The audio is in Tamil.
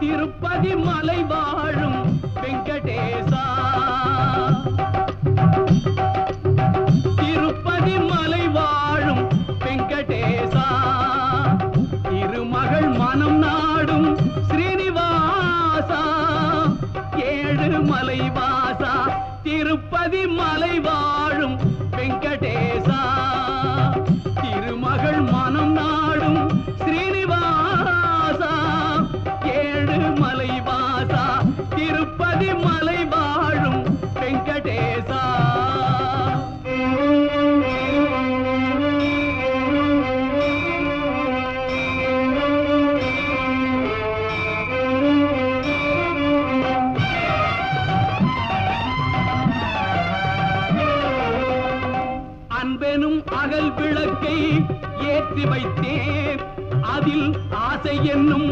திருப்பதி மலை வாழும் வெங்கடேசா. திருப்பதி மலை வாழும் வெங்கடேசா. திருமகள் மனம் நாடும் ஸ்ரீனிவாசா. ஏழு மலைவாசா திருப்பதி மலை வாழும் திருமலை வாழும் வெங்கடேசா. அன்பெனும் அகல் விளக்கை ஏற்றி வைத்தேன். அதில் ஆசை என்னும்